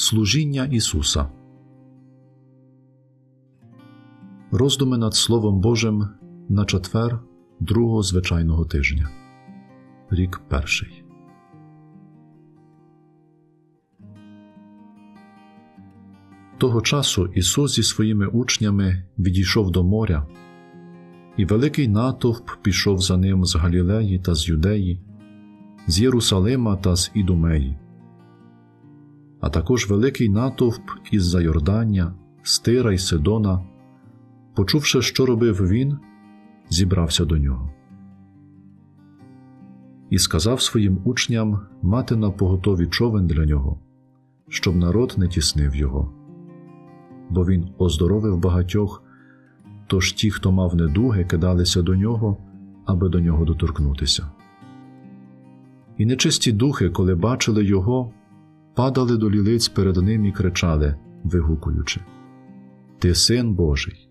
Служіння Ісуса. Роздуми над Словом Божим на четвер другого звичайного тижня. Рік перший. Того часу Ісус зі своїми учнями відійшов до моря, і великий натовп пішов за ним з Галілеї та з Юдеї, з Єрусалима та з Ідумеї, а також великий натовп із за Йордання, з й Сидона, почувши, що робив він, зібрався до нього. І сказав своїм учням мати на поготові човен для нього, щоб народ не тіснив його. Бо він оздоровив багатьох, тож ті, хто мав недуги, кидалися до нього, аби до нього доторкнутися. І нечисті духи, коли бачили його, падали до лілиць перед ним і кричали, вигукуючи Ти син Божий.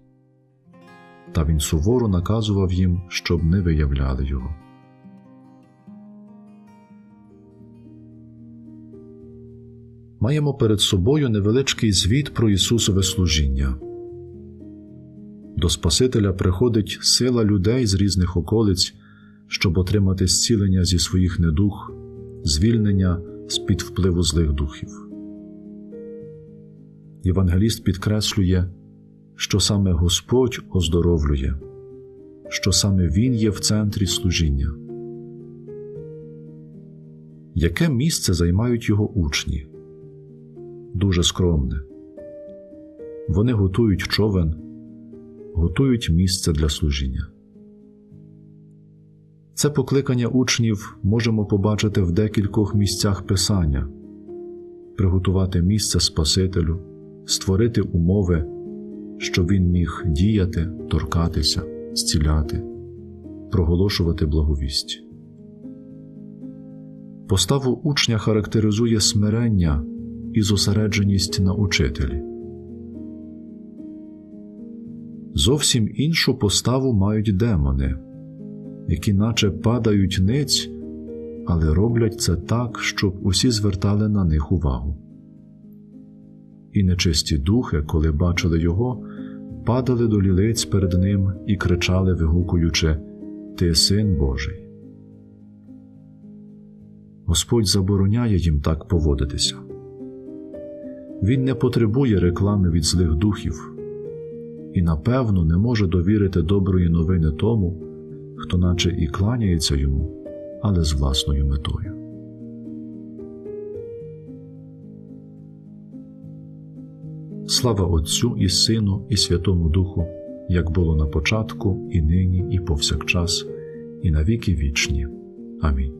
Та він суворо наказував їм, щоб не виявляли його. Маємо перед собою невеличкий звіт про Ісусове служіння. До Спасителя приходить сила людей з різних околиць, щоб отримати зцілення зі своїх недух, звільнення з під впливу злих духів. Євангеліст підкреслює, що саме Господь оздоровлює, що саме Він є в центрі служіння. Яке місце займають його учні? Дуже скромне. Вони готують човен, готують місце для служіння. Це покликання учнів можемо побачити в декількох місцях Писання приготувати місце Спасителю, створити умови, щоб він міг діяти, торкатися, зціляти, проголошувати благовість. Поставу учня характеризує смирення і зосередженість на учителі. Зовсім іншу поставу мають демони, які наче падають ниць, але роблять це так, щоб усі звертали на них увагу. І нечисті духи, коли бачили його, падали до лілиць перед ним і кричали, вигукуючи Ти син Божий. Господь забороняє їм так поводитися. Він не потребує реклами від злих духів і, напевно, не може довірити доброї новини тому, хто наче і кланяється йому, але з власною метою. Слава Отцю і Сину, і Святому Духу, як було на початку, і нині, і повсякчас, і навіки вічні. Амінь.